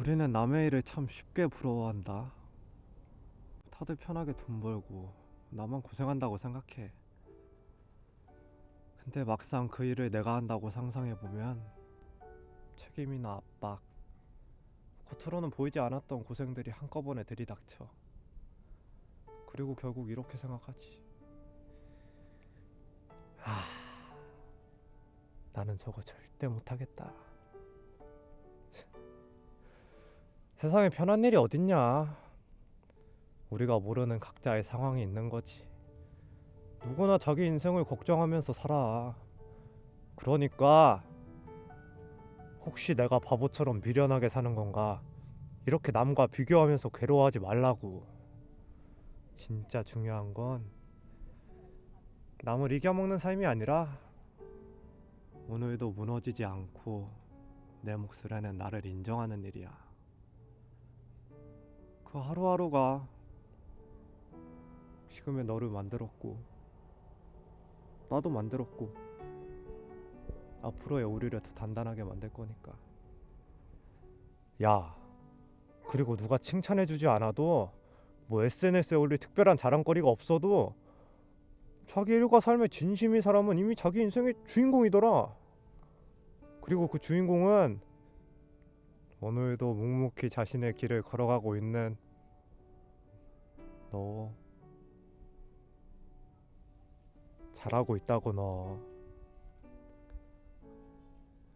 우리는 남의 일을 참 쉽게 부러워한다. 다들 편하게 돈 벌고 나만 고생한다고 생각해. 근데 막상 그 일을 내가 한다고 상상해 보면 책임이나 압박, 겉으로는 보이지 않았던 고생들이 한꺼번에 들이닥쳐. 그리고 결국 이렇게 생각하지. 아, 나는 저거 절대 못하겠다. 세상에 편한 일이 어딨냐? 우리가 모르는 각자의 상황이 있는 거지. 누구나 자기 인생을 걱정하면서 살아. 그러니까 혹시 내가 바보처럼 미련하게 사는 건가? 이렇게 남과 비교하면서 괴로워하지 말라고. 진짜 중요한 건 남을 이겨먹는 삶이 아니라 오늘도 무너지지 않고 내 몫을 해낸 나를 인정하는 일이야. 그 하루하루가 지금의 너를 만들었고 나도 만들었고 앞으로의 우리를 더 단단하게 만들 거니까. 야, 그리고 누가 칭찬해주지 않아도 뭐 SNS에 올릴 특별한 자랑거리가 없어도 자기 일과 삶에 진심인 사람은 이미 자기 인생의 주인공이더라. 그리고 그 주인공은 오늘도 묵묵히 자신의 길을 걸어가고 있는 너. 잘하고 있다고 너.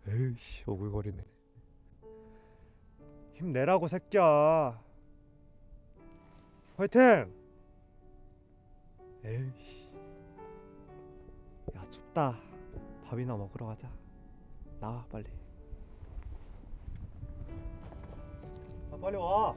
에이씨 오글거리네. 힘내라고 새끼야. 화이팅! 에이씨. 야 춥다. 밥이나 먹으러 가자. 나와 빨리 아, 빨리 와